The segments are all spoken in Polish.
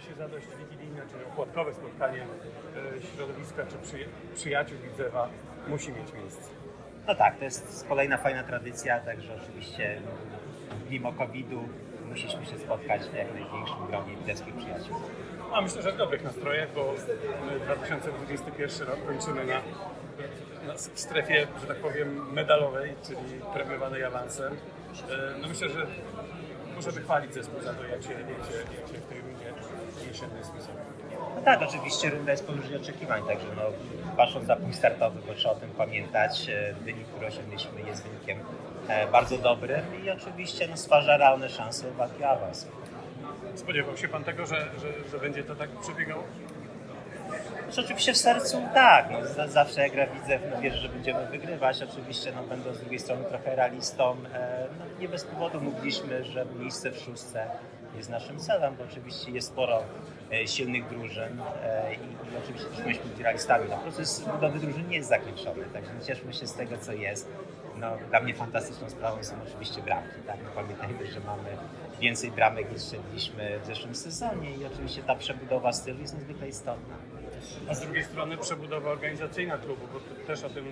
wydaje się zadość wigilijne, czy opłatkowe spotkanie e, środowiska czy przyja- przyjaciół Widzewa musi mieć miejsce. No tak, to jest kolejna fajna tradycja, także oczywiście mimo COVID-u musieliśmy się spotkać w jak największym gronie widzewskich przyjaciół. A myślę, że w dobrych nastrojach, bo e, 2021 rok kończymy na, na w strefie, że tak powiem, medalowej, czyli premiowanej awansem. E, No myślę, że możemy chwalić zespół za to, jak się, jak się, jak się w tej rundzie jesiennej spisał. No tak, oczywiście runda jest powyżej oczekiwań, także no, patrząc na punkt startowy, bo trzeba o tym pamiętać, e, wynik, który osiągnęliśmy jest wynikiem e, bardzo dobrym i oczywiście no, stwarza realne szanse walki awans. Spodziewał się Pan tego, że, że, że będzie to tak przebiegało? Oczywiście w sercu tak, no, za- zawsze jak gra widzę, no, wierzę, że będziemy wygrywać. Oczywiście no, będąc z drugiej strony trochę realistą, e, no, nie bez powodu mówiliśmy, że miejsce w szóstce jest naszym celem, bo oczywiście jest sporo e, silnych drużyn e, i, i oczywiście też myśmy być realistami. No, proces budowy drużyn nie jest zakończony, także cieszmy się z tego, co jest. No, dla mnie fantastyczną sprawą są oczywiście bramki. Tak? No, pamiętajmy, że mamy więcej bramek niż strzeliliśmy w zeszłym sezonie i oczywiście ta przebudowa stylu jest niezwykle istotna. A z drugiej strony przebudowa organizacyjna klubu, bo też o tym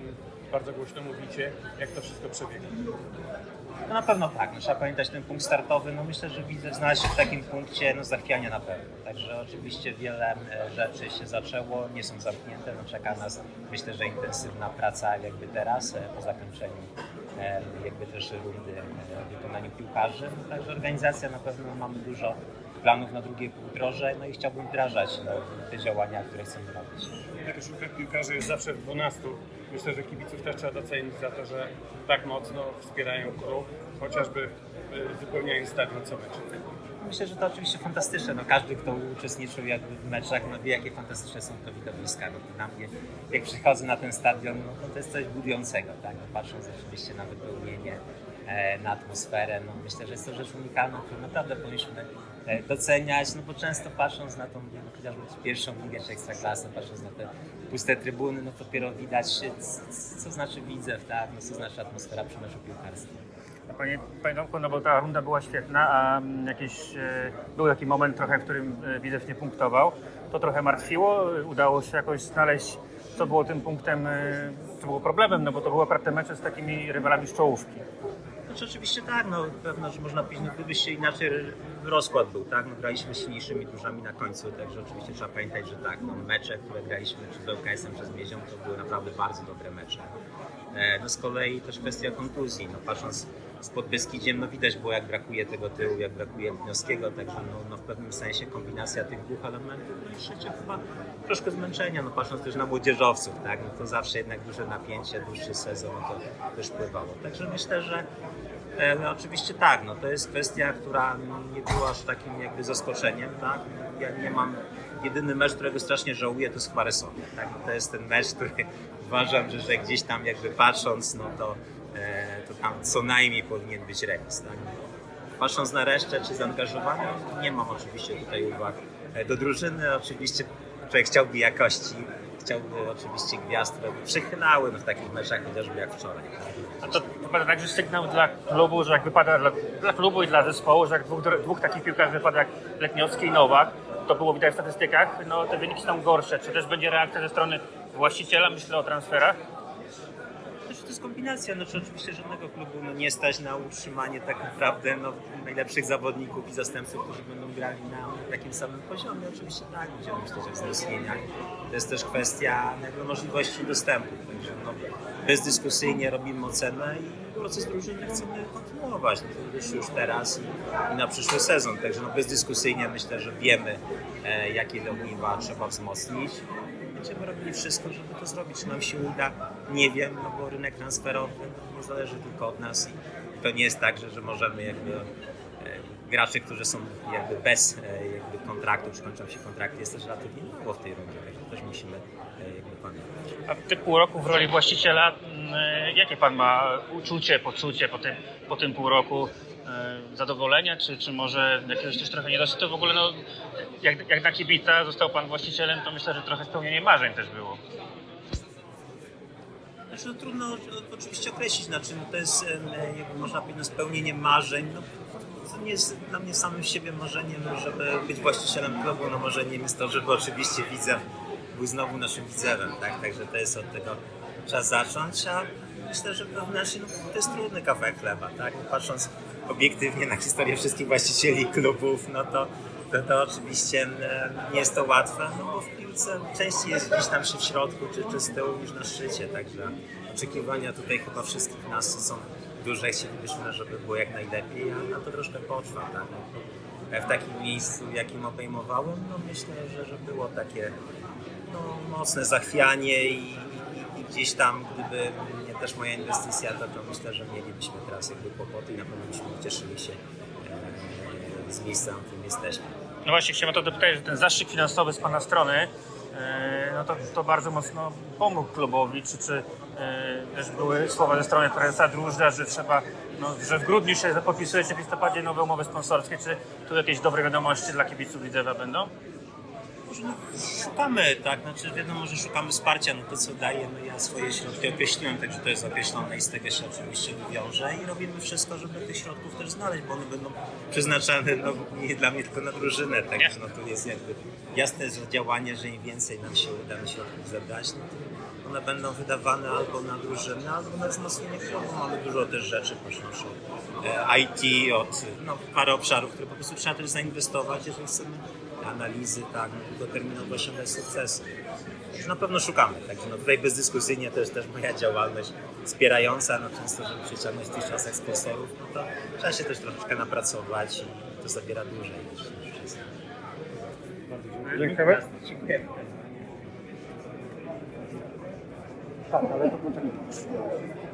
bardzo głośno mówicie, jak to wszystko przebiega. No na pewno tak, no, trzeba pamiętać ten punkt startowy. No myślę, że widzę znaleźć się w takim punkcie no, zachwiania na pewno. Także oczywiście wiele e, rzeczy się zaczęło, nie są zamknięte. No, czeka nas myślę, że intensywna praca jakby teraz e, po zakończeniu e, jakby też rundy w wykonaniu piłkarzy. No, także organizacja na pewno mamy dużo planów na drugie półrocze, no i chciałbym wdrażać no, te działania, które chcemy robić. Taka sztuka piłkarzy jest zawsze w 12. Myślę, że kibiców też trzeba docenić za to, że tak mocno wspierają klub, chociażby y, wypełniając stadion co mecz. Myślę, że to oczywiście fantastyczne. No, każdy, kto uczestniczył jakby w meczach, no, wie, jakie fantastyczne są to widowiska. No, dla mnie, jak przychodzę na ten stadion, no, to jest coś budującego. Tak? No, patrząc oczywiście na wypełnienie, e, na atmosferę, no, myślę, że jest to rzecz unikalna, którą naprawdę powinniśmy e, doceniać, no bo często patrząc na tą no, chociażby pierwszą ligę czy ekstraklasę, patrząc na te puste trybuny, no to dopiero widać, e, c- c- co znaczy widzew, tak? no, co znaczy atmosfera przy meczu piłkarskim. Panie, panie no bo ta runda była świetna, a mm, jakiś, e, był taki moment trochę, w którym e, Widzew nie punktował. To trochę martwiło, udało się jakoś znaleźć, co było tym punktem, e, co było problemem, no bo to były naprawdę mecze z takimi rywalami z czołówki. Znaczy oczywiście tak, no pewno, że można powiedzieć, no gdyby się inaczej rozkład był, tak, no graliśmy silniejszymi drużynami na końcu, także oczywiście trzeba pamiętać, że tak, no mecze, które graliśmy z ŁKS-em, czy to były naprawdę bardzo dobre mecze. No z kolei też kwestia kontuzji, no patrząc z Podbeskidziem, no widać było jak brakuje tego tyłu, jak brakuje Wnioskiego, także no, no w pewnym sensie kombinacja tych dwóch elementów, no i trzecie chyba troszkę zmęczenia, no patrząc też na młodzieżowców, tak, no to zawsze jednak duże napięcie, dłuższy sezon, to też wpływało. Także myślę, że E, No oczywiście tak, no to jest kwestia, która nie była aż takim jakby zaskoczeniem, tak? Ja nie mam, jedyny mecz, którego strasznie żałuję, to jest Resowia, tak? No to jest ten mecz, który uważam, że, że gdzieś tam jakby patrząc, no to tam co najmniej powinien być remis, tak? Patrząc na resztę czy zaangażowanie, nie mam oczywiście tutaj uwag e, do drużyny, oczywiście człowiek chciałby jakości, chciałby oczywiście gwiazd, które by przychylały w takich meczach chociażby jak wczoraj. Tak? A to wypada także sygnał dla klubu, że jak wypada dla, dla klubu i dla zespołu, że jak dwóch, dwóch takich piłkarzy wypada jak Letniowski i Nowak, to było widać w statystykach, no te wyniki są gorsze. Czy też będzie reakcja ze strony właściciela, myślę o transferach? To jest kombinacja, znaczy oczywiście żadnego klubu no, nie stać na utrzymanie tak naprawdę no, najlepszych zawodników i zastępców, którzy będą grali na takim samym poziomie. Oczywiście tak, będziemy myśleć o wzmocnieniach. To jest też kwestia jakby możliwości dostępu, także no, bezdyskusyjnie robimy ocenę i proces drużyny chcemy kontynuować, no, już, już teraz i, i na przyszły sezon, także no, bezdyskusyjnie myślę, że wiemy e, jakie ogniwa trzeba wzmocnić będziemy robili wszystko, żeby to zrobić. Czy nam się uda? Nie wiem, no bo rynek transferowy no, zależy tylko od nas i to nie jest tak, że, że możemy jakby e, graczy, którzy są jakby bez e, jakby kontraktu, czy kończą się kontrakty, jest też relatywnie mało w tej rundzie, także też musimy e, jakby pamiętać. A w tym pół roku w roli właściciela, mm, jakie pan ma uczucie, poczucie po tym, po tym pół roku? E, Zadowolenia, czy, czy może jakiegoś też trochę niedosytu? To w ogóle, no, jak, jak na kibica został pan właścicielem, to myślę, że trochę spełnienie marzeń też było. Znaczy, no, trudno oczywiście określić, znaczy, no, to jest jakby można powiedzieć no, spełnienie marzeń. No, to nie jest dla mnie samym siebie marzeniem, żeby być właścicielem klubu. No marzeniem jest to, żeby oczywiście widzew był znowu naszym widzewem, tak? Także to jest od tego trzeba zacząć, a myślę, że wewnętrznie no, to jest trudny kawałek chleba, tak? Patrząc obiektywnie na historię wszystkich właścicieli klubów, no to, to, to oczywiście nie jest to łatwe, no bo w piłce częściej jest gdzieś tam się w środku czy, czy z tyłu niż na szczycie, także oczekiwania tutaj chyba wszystkich nas są duże, chcielibyśmy, żeby było jak najlepiej, a, to troszkę potrwa, tak? No, w takim miejscu, jakim obejmowałem, no myślę, że, że było takie no, mocne zachwianie i gdzieś tam, gdyby nie też moja inwestycja, to, to myślę, że mielibyśmy teraz jakby kłopoty i na pewno byśmy cieszyli się e, z miejsca, w którym jesteśmy. No właśnie, chciałem to dopytać, że ten zastrzyk finansowy z Pana strony, e, no to, to bardzo mocno pomógł klubowi, czy, czy e, też były słowa ze strony prezesa Drużdża, że trzeba, no, że w grudniu się podpisujecie w listopadzie nowe umowy sponsorskie, czy tu jakieś dobre wiadomości dla kibiców Widzewa będą? Szukamy, tak, znaczy wiadomo, że szukamy wsparcia, no to co daje, no ja swoje środki określiłem, także to jest określone i z tego się oczywiście wiąże i robimy wszystko, żeby tych środków też znaleźć, bo one będą przeznaczane no, nie dla mnie tylko na drużynę, także no to jest jakby jasne że działanie, że im więcej nam się uda na środków zebrać, no to one będą wydawane albo na drużynę, albo na wzmocnienie klubu. Mamy dużo też rzeczy, począwszy od e, IT, od no, parę obszarów, które po prostu trzeba też zainwestować, jeżeli chcemy analizy, tak, no, sukcesy. Także na pewno szukamy, także no tutaj bezdyskusyjnie to jest też moja działalność wspierająca, no często, żeby przyciągnąć w tych czasach sponsorów, no to trzeba się też troszeczkę napracować i to zabiera dłużej niż, czasem. Dziękujemy. Dziękuję. Tak, ale to poczekaj.